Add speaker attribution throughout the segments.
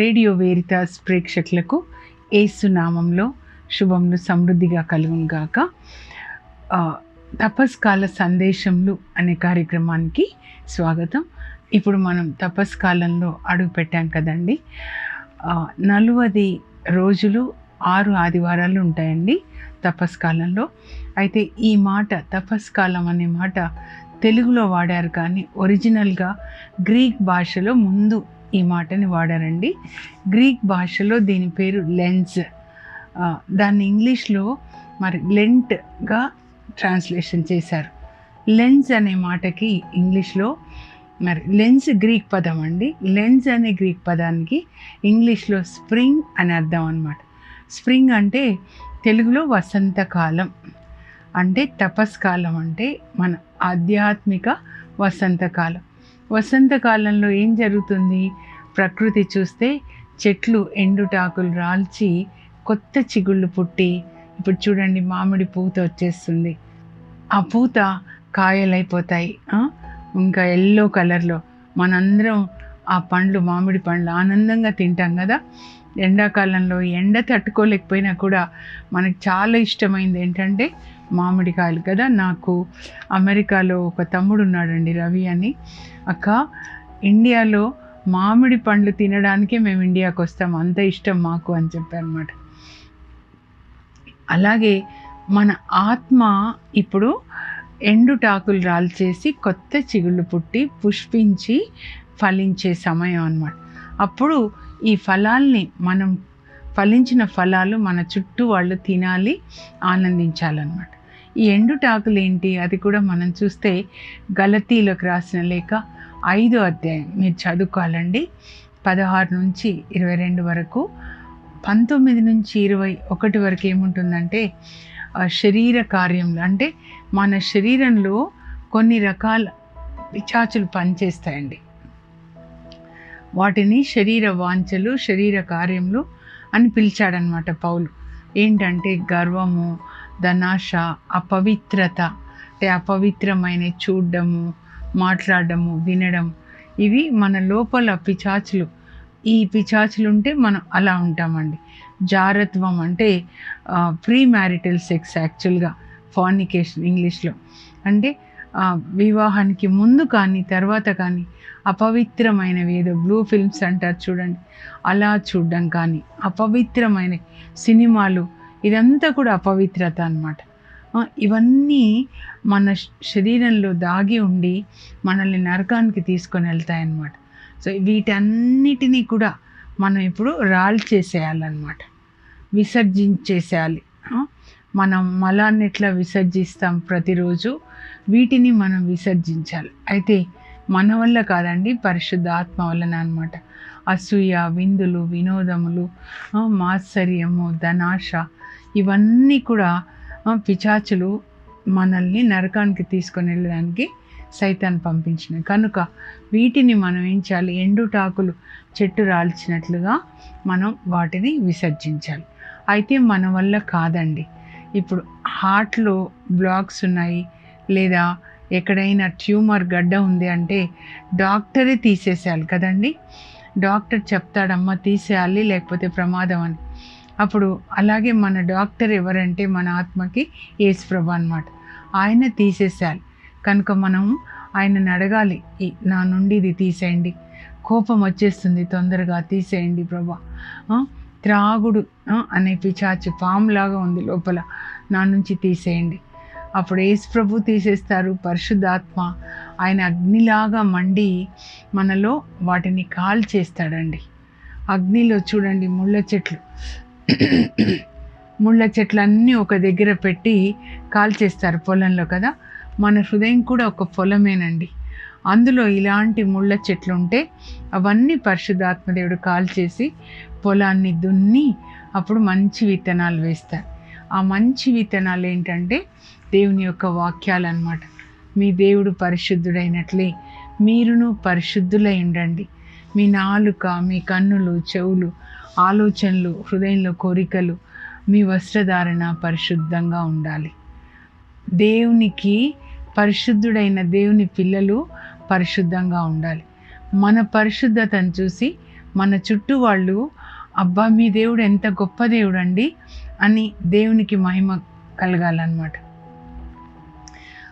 Speaker 1: Radio వేరితాస్ ప్రేక్షకులకు ఏసునామంలో శుభములు సమృద్ధిగా కలుగునుగాక. తపస్కాల సందేశంలు అనే కార్యక్రమానికి స్వాగతం. ఇప్పుడు మనం తపస్కాలంలో అడుగు పెట్టాం కదండి. నలువది రోజులు ఆరు ఆదివారాలు ఉంటాయండి తపస్కాలంలో. అయితే ఈ మాట తపస్కాలం అనే మాట తెలుగులో వాడారు కానీ ఒరిజినల్గా గ్రీక్ భాషలో ముందు ఈ మాటని వాడారండి. గ్రీక్ భాషలో దీని పేరు లెన్స్. దాన్ని ఇంగ్లీష్లో మరి లెంట్గా ట్రాన్స్లేషన్ చేశారు. లెన్స్ అనే మాటకి ఇంగ్లీష్లో మరి లెన్స్ గ్రీక్ పదం అండి. లెన్స్ అనే గ్రీక్ పదానికి ఇంగ్లీష్లో స్ప్రింగ్ అని అర్థం అనమాట స్ప్రింగ్ అంటే తెలుగులో వసంతకాలం అంటే తపస్కాలం అంటే మన ఆధ్యాత్మిక వసంతకాలం వసంతకాలంలో ఏం జరుగుతుంది? ప్రకృతి చూస్తే చెట్లు ఎండుటాకులు రాల్చి కొత్త చిగుళ్ళు పుట్టి ఇప్పుడు చూడండి మామిడి పూత వచ్చేస్తుంది. ఆ పూత కాయలైపోతాయి. ఇంకా ఎల్లో కలర్లో మనందరం ఆ పండ్లు మామిడి పండ్లు ఆనందంగా తింటాం కదా? ఎండాకాలంలో ఎండ తట్టుకోలేకపోయినా కూడా మనకు చాలా ఇష్టమైంది ఏంటంటే మామిడికాయలు కదా. నాకు అమెరికాలో ఒక తమ్ముడు ఉన్నాడండి రవి అని. అక్క ఇండియాలో మామిడి పండ్లు తినడానికే మేము ఇండియాకి వస్తాం. అంత ఇష్టం మాకు అని చెప్పారనమాట అలాగే మన ఆత్మ ఇప్పుడు ఎండుటాకులు రాల్చేసి కొత్త చిగుళ్ళు పుట్టి పుష్పించి ఫలించే సమయం అనమాట అప్పుడు ఈ ఫలాల్ని మనం ఫలించిన ఫలాలు మన చుట్టూ వాళ్ళు తినాలి ఆనందించాలన్నమాట. ఈ ఎండుటాకులు ఏంటి అది కూడా మనం చూస్తే గలతీలోకి రాసిన లేక ఐదో అధ్యాయం. మీరు చదువుకోవాలండి. పదహారు నుంచి ఇరవై రెండు వరకు. పంతొమ్మిది నుంచి ఇరవై ఒకటి వరకు ఏముంటుందంటే శరీర కార్యములు. అంటే మన శరీరంలో కొన్ని రకాల పిచాచులు పనిచేస్తాయండి. వాటిని శరీర వాంఛలు శరీర కార్యములు అని పిలిచాడనమాట పౌలు. ఏంటంటే గర్వము ధనాశ అపవిత్రత. అంటే అపవిత్రమైన చూడడము మాట్లాడడము వినడం. ఇవి మన లోపల పిచాచులు. ఈ పిచాచులు ఉంటే మనం అలా ఉంటామండి. జారత్వం అంటే ప్రీ మ్యారిటల్ సెక్స్ యాక్చువల్గా ఫార్నికేషన్ ఇంగ్లీష్లో. అంటే వివాహానికి ముందు కానీ తర్వాత కానీ అపవిత్రమైనవి ఏదో బ్లూ ఫిల్మ్స్ అంటారు చూడండి. అలా చూడడం కానీ అపవిత్రమైన సినిమాలు ఇదంతా కూడా అపవిత్రత అనమాట ఇవన్నీ మన శరీరంలో దాగి ఉండి మనల్ని నరకానికి తీసుకొని వెళ్తాయన్నమాట. సో వీటన్నిటినీ కూడా మనం ఇప్పుడు రాల్ చేసేయాలన్నమాట విసర్జించేసేయాలి మనం మలాన్ని ఎట్లా విసర్జిస్తాం ప్రతిరోజు? వీటిని మనం విసర్జించాలి. అయితే మన వల్ల కాదండి పరిశుద్ధ ఆత్మ వలన అనమాట అసూయ విందులు వినోదములు మాత్సర్యము ధనాశ ఇవన్నీ కూడా పిచాచులు మనల్ని నరకానికి తీసుకొని వెళ్ళడానికి సైతాన్ని పంపించినాయి కనుక వీటిని మనం ఏం చేయాలి? ఎండుటాకులు చెట్టు రాల్చినట్లుగా మనం వాటిని విసర్జించాలి. అయితే మన వల్ల కాదండి. ఇప్పుడు హార్ట్లో బ్లాక్స్ ఉన్నాయి లేదా ఎక్కడైనా ట్యూమర్ గడ్డ ఉంది అంటే డాక్టరే తీసేసేయాలి కదండి. డాక్టర్ చెప్తాడమ్మా తీసేయాలి లేకపోతే ప్రమాదం అని. అప్పుడు అలాగే మన డాక్టర్ ఎవరంటే మన ఆత్మకి యేసుప్రభు అనమాట ఆయన తీసేసాలి కనుక మనం ఆయనను అడగాలి. "ఈ- నా నుండి ఇది తీసేయండి. కోపం వచ్చేస్తుంది తొందరగా తీసేయండి ప్రభా. త్రాగుడు అనే పిచాచి పాములాగా ఉంది లోపల. నా నుంచి తీసేయండి. అప్పుడు యేసు ప్రభు తీసేస్తారు. పరిశుద్ధాత్మ ఆయన అగ్నిలాగా మండి మనలో వాటిని కాల్ చేస్తాడండి అగ్నిలో చూడండి ముళ్ళ చెట్లు. ముళ్ళ చెట్లన్నీ ఒక దగ్గర పెట్టి కాల్చేస్తారు పొలంలో కదా. మన హృదయం కూడా ఒక పొలమేనండి. అందులో ఇలాంటి ముళ్ళ చెట్లు ఉంటే అవన్నీ పరిశుద్ధాత్మదేవుడు కాల్చేసి పొలాన్ని దున్ని అప్పుడు మంచి విత్తనాలు వేస్తారు. ఆ మంచి విత్తనాలు ఏంటంటే దేవుని యొక్క వాక్యాలన్నమాట. మీ దేవుడు పరిశుద్ధుడైనట్లే మీరును పరిశుద్ధులై ఉండండి. మీ నాలుక మీ కన్నులు చెవులు ఆలోచనలు హృదయంలో కోరికలు మీ వస్త్రధారణ పరిశుద్ధంగా ఉండాలి. దేవునికి పరిశుద్ధుడైన దేవుని పిల్లలు పరిశుద్ధంగా ఉండాలి. మన పరిశుద్ధతను చూసి మన చుట్టూ వాళ్ళు అబ్బా మీ దేవుడు ఎంత గొప్ప దేవుడు అండి అని దేవునికి మహిమ కలగాలన్నమాట.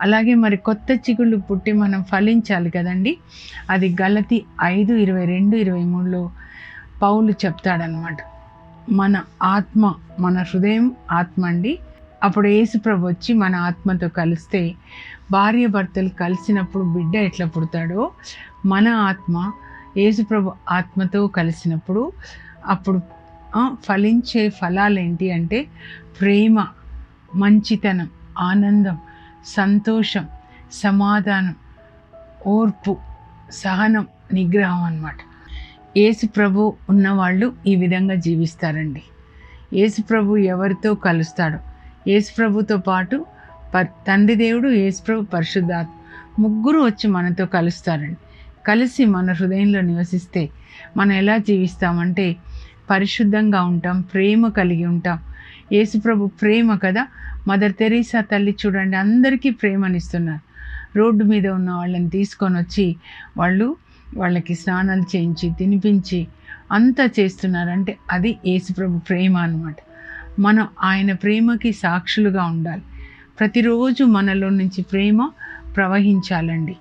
Speaker 1: అలాగే మరి కొత్త చిగుళ్ళు పుట్టి మనం ఫలించాలి కదండి. అది గలతి ఐదు ఇరవై రెండు ఇరవై మూడులో పౌలు చెప్తాడనమాట. మన ఆత్మ మన హృదయం ఆత్మ అండి. అప్పుడు యేసుప్రభు వచ్చి మన ఆత్మతో కలిస్తే భార్య భర్తలు కలిసినప్పుడు బిడ్డ ఎట్లా పుడతాడో మన ఆత్మ యేసుప్రభు ఆత్మతో కలిసినప్పుడు అప్పుడు ఫలించే ఫలాలు ఏంటి అంటే ప్రేమ మంచితనం ఆనందం సంతోషం సమాధానం ఓర్పు సహనం నిగ్రహం అన్నమాట. యేసు ప్రభు ఉన్నవాళ్ళు ఈ విధంగా జీవిస్తారండి. యేసు ప్రభు ఎవరితో కలుస్తాడో యేసు ప్రభుతో పాటు ప తండ్రి దేవుడు యేసు ప్రభు పరిశుద్ధాత్మ ముగ్గురు వచ్చి మనతో కలుస్తారండి. కలిసి మన హృదయంలో నివసిస్తే మనం ఎలా జీవిస్తామంటే పరిశుద్ధంగా ఉంటాం ప్రేమ కలిగి ఉంటాం. యేసుప్రభు ప్రేమ కదా? మదర్ తెరీసా తల్లి చూడండి అందరికీ ప్రేమనిస్తున్నారు. రోడ్డు మీద ఉన్న వాళ్ళని తీసుకొని వచ్చి వాళ్ళు వాళ్ళకి స్నానాలు చేయించి తినిపించి అంతా చేస్తున్నారంటే అది యేసుప్రభు ప్రేమ అన్నమాట. మనం ఆయన ప్రేమకి సాక్షులుగా ఉండాలి. ప్రతిరోజు మనలో నుంచి ప్రేమ ప్రవహించాలండి.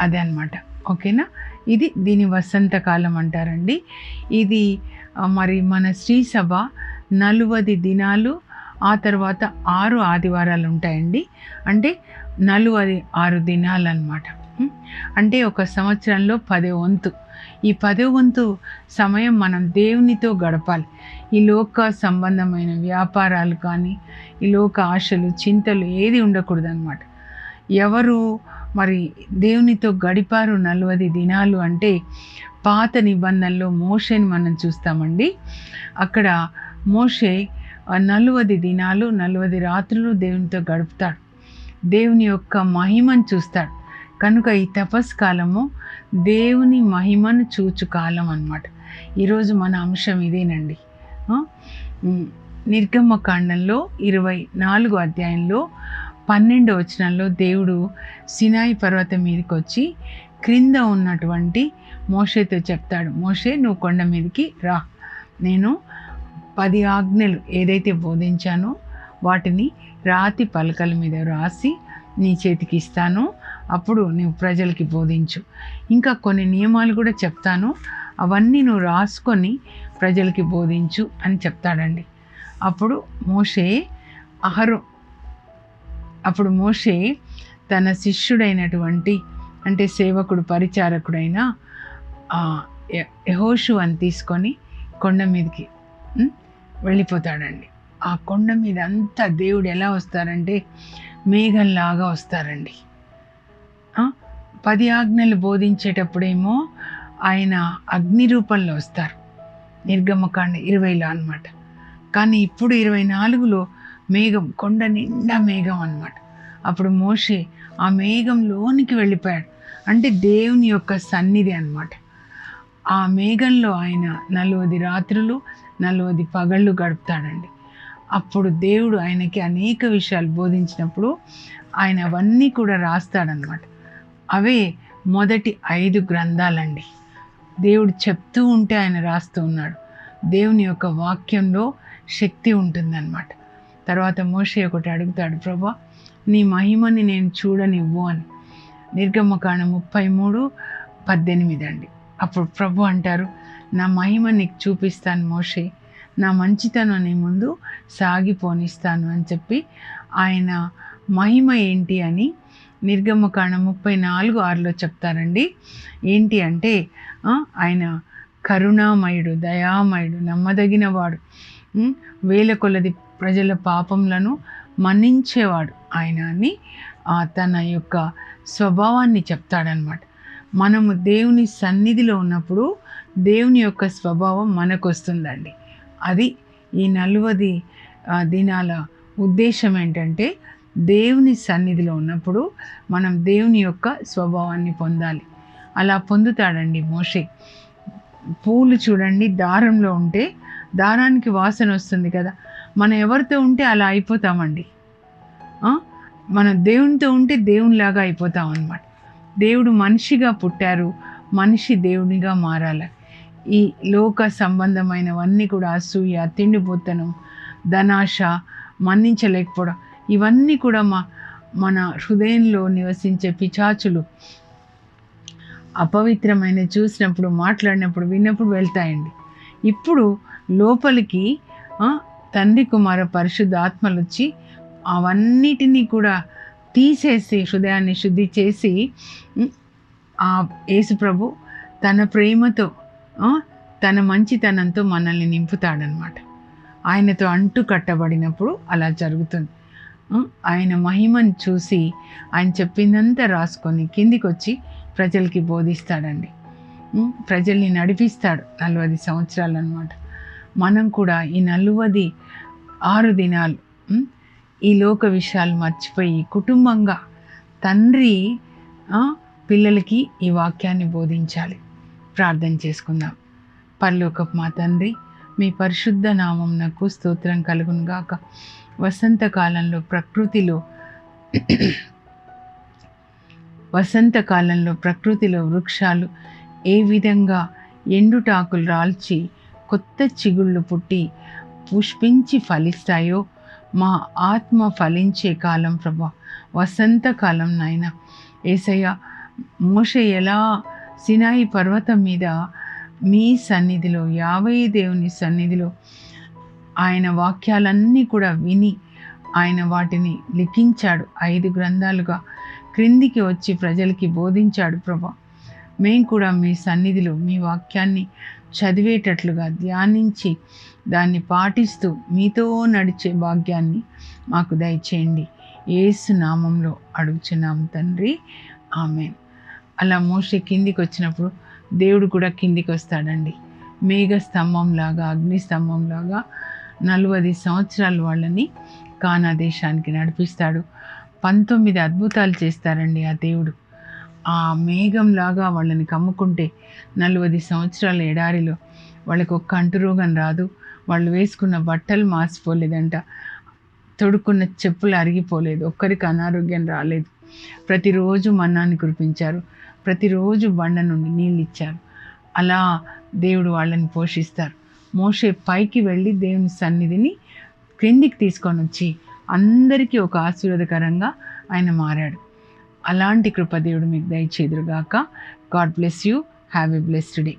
Speaker 1: అదే అనమాట ఓకేనా? ఇది దీని వసంతకాలం అంటారండి. ఇది మరి మన శ్రీ సభ నలువది దినాలు ఆ తర్వాత ఆరు ఆదివారాలు ఉంటాయండి. అంటే నలువది ఆరు దినాలు అనమాట అంటే ఒక సంవత్సరంలో పదే వంతు. ఈ పదే వంతు సమయం మనం దేవునితో గడపాలి. ఈ లోక సంబంధమైన వ్యాపారాలు కానీ ఈ లోక ఆశలు చింతలు ఏది ఉండకూడదన్నమాట. ఎవరు మరి దేవునితో గడిపారు నలవది దినాలు అంటే పాత నిబంధనలో మోషేని మనం చూస్తామండి. అక్కడ మోషే నలువది దినాలు నలువది రాత్రులు దేవునితో గడుపుతాడు. దేవుని యొక్క మహిమను చూస్తాడు. కనుక ఈ తపస్కాలము దేవుని మహిమను చూచు కాలం అన్నమాట. ఈరోజు మన అంశం ఇదేనండి. నిర్గమ్మ కాండంలో ఇరవై నాలుగు అధ్యాయంలో పన్నెండు వచనంలో దేవుడు సినాయి పర్వతం మీదకి వచ్చి క్రింద ఉన్నటువంటి మోషేతో చెప్తాడు. మోషే నువ్వు కొండ మీదకి రా. నేను పది ఆజ్ఞలు ఏదైతే బోధించానో వాటిని రాతి పలకల మీద రాసి నీ చేతికి ఇస్తాను. అప్పుడు నువ్వు ప్రజలకి బోధించు. ఇంకా కొన్ని నియమాలు కూడా చెప్తాను. అవన్నీ నువ్వు రాసుకొని ప్రజలకి బోధించు అని చెప్తాడండి. అప్పుడు మోషే అహరు అప్పుడు మోషే తన శిష్యుడైనటువంటి అంటే సేవకుడు పరిచారకుడైన ఆ, అని తీసుకొని కొండ మీదకి వెళ్ళిపోతాడండి. ఆ కొండ మీద అంతా దేవుడు ఎలా వస్తారంటే మేఘంలాగా వస్తారండి. పది ఆజ్ఞలు బోధించేటప్పుడేమో ఆయన అగ్ని రూపంలో వస్తారు. నిర్గమకాండ ఇరవైలో అనమాట కానీ ఇప్పుడు ఇరవై నాలుగులో మేఘం కొండ నిండా మేఘం అనమాట అప్పుడు మోషే ఆ మేఘంలోనికి వెళ్ళిపోయాడు. అంటే దేవుని యొక్క సన్నిధి అనమాట ఆ మేఘంలో ఆయన నలువది రాత్రులు నలువది పగళ్ళు గడుపుతాడండి. అప్పుడు దేవుడు ఆయనకి అనేక విషయాలు బోధించినప్పుడు ఆయన అవన్నీ కూడా రాస్తాడనమాట అవే మొదటి ఐదు గ్రంథాలండి. దేవుడు చెప్తూ ఉంటే ఆయన రాస్తూ ఉన్నాడు. దేవుని యొక్క వాక్యంలో శక్తి ఉంటుందన్నమాట. తర్వాత మోషే ఒకటి అడుగుతాడు ప్రభా నీ మహిమని నేను చూడనివ్వు అని. నిర్గమకాండ ముప్పై మూడు పద్దెనిమిది అండి. అప్పుడు ప్రభు అంటారు నా మహిమ నీకు చూపిస్తాను మోషే. నా మంచితనం నీ ముందు సాగిపోనిస్తాను అని చెప్పి ఆయన మహిమ ఏంటి అని నిర్గమకాండ ముప్పై నాలుగు ఆరులో చెప్తారండి. ఏంటి అంటే ఆయన కరుణామయుడు దయామయుడు నమ్మదగినవాడు ఉమ్, వేల కొలది ప్రజల పాపములను మన్నించేవాడు ఆయన అని తన యొక్క స్వభావాన్ని చెప్తాడనమాట మనము దేవుని సన్నిధిలో ఉన్నప్పుడు దేవుని యొక్క స్వభావం మనకు వస్తుందండి అది ఈ నలువది దినాల ఉద్దేశం ఏంటంటే దేవుని సన్నిధిలో ఉన్నప్పుడు మనం దేవుని యొక్క స్వభావాన్ని పొందాలి. అలా పొందుతాడండి మోషే. పూలు చూడండి దారంలో ఉంటే దారానికి వాసన వస్తుంది కదా. మనం ఎవరితో ఉంటే అలా అయిపోతామండి. మనం దేవునితో ఉంటే దేవునిలాగా అయిపోతాం అనమాట దేవుడు మనిషిగా పుట్టారు మనిషి దేవునిగా మారాలి. ఈ లోక సంబంధమైనవన్నీ కూడా అసూయ తిండిపోతనం ధనాశ మన్నించలేకపోవడం ఇవన్నీ కూడా మా మన హృదయంలో నివసించే పిచాచులు అపవిత్రమైన చూసినప్పుడు మాట్లాడినప్పుడు విన్నప్పుడు వెళ్తాయండి. ఇప్పుడు లోపలికి తండ్రి కుమార పరిశుద్ధ ఆత్మలు వచ్చి అవన్నిటినీ కూడా తీసేసి హృదయాన్ని శుద్ధి చేసి ఆ యేసుప్రభు తన ప్రేమతో తన మంచితనంతో మనల్ని నింపుతాడనమాట ఆయనతో అంటు కట్టబడినప్పుడు అలా జరుగుతుంది. ఆయన మహిమను చూసి ఆయన చెప్పిందంతా రాసుకొని కిందికి వచ్చి ప్రజలకి బోధిస్తాడండి. ప్రజల్ని నడిపిస్తాడు నలవది సంవత్సరాలు అనమాట మనం కూడా ఈ నలువది ఆరు దినాలు ఈ లోక విషయాలు మర్చిపోయి కుటుంబంగా తండ్రి పిల్లలకి ఈ వాక్యాన్ని బోధించాలి. ప్రార్థన చేసుకుందాం. పరలోకపు మా తండ్రి మీ పరిశుద్ధ నామం నాకు స్తోత్రం కలుగునుగాక. వసంతకాలంలో ప్రకృతిలో వసంతకాలంలో ప్రకృతిలో వృక్షాలు ఏ విధంగా ఎండుటాకులు రాల్చి కొత్త చిగుళ్ళు పుట్టి పుష్పించి ఫలిస్తాయో మా ఆత్మ ఫలించే కాలం ప్రభా. వసంతకాలం నాయన. ఏసయ్య మోష ఎలా సినాయి పర్వతం మీద మీ సన్నిధిలో యావై దేవుని సన్నిధిలో ఆయన వాక్యాలన్నీ కూడా విని ఆయన వాటిని లిఖించాడు. ఐదు గ్రంథాలుగా క్రిందికి వచ్చి ప్రజలకి బోధించాడు ప్రభా. మేము కూడా మీ సన్నిధిలో మీ వాక్యాన్ని చదివేటట్లుగా ధ్యానించి దాన్ని పాటిస్తూ మీతో నడిచే భాగ్యాన్ని మాకు దయచేయండి. ఏసు నామంలో అడుగుచున్నాము తండ్రి. ఆమె అలా మోసే కిందికి వచ్చినప్పుడు దేవుడు కూడా కిందికి వస్తాడండి. మేఘ స్తంభంలాగా అగ్ని స్తంభంలాగా నలభై సంవత్సరాలు వాళ్ళని కానా దేశానికి నడిపిస్తాడు. పంతొమ్మిది అద్భుతాలు చేస్తారండి ఆ దేవుడు. ఆ మేఘంలాగా వాళ్ళని కమ్ముకుంటే నలభై సంవత్సరాల ఎడారిలో వాళ్ళకి ఒక్క అంటురోగం రాదు. వాళ్ళు వేసుకున్న బట్టలు మాసిపోలేదంట. తొడుక్కున్న చెప్పులు అరిగిపోలేదు. ఒక్కరికి అనారోగ్యం రాలేదు. ప్రతిరోజు మన్నాన్ని కురిపించారు. ప్రతిరోజు బండ నుండి నీళ్ళు ఇచ్చారు. అలా దేవుడు వాళ్ళని పోషిస్తారు. మోషే పైకి వెళ్ళి దేవుని సన్నిధిని క్రిందికి తీసుకొని వచ్చి అందరికీ ఒక ఆశీర్వాదకరంగా ఆయన మారాడు. అలాంటి కృపదేవుడు మీకు దయచేదురుగాక God bless you have a blessed day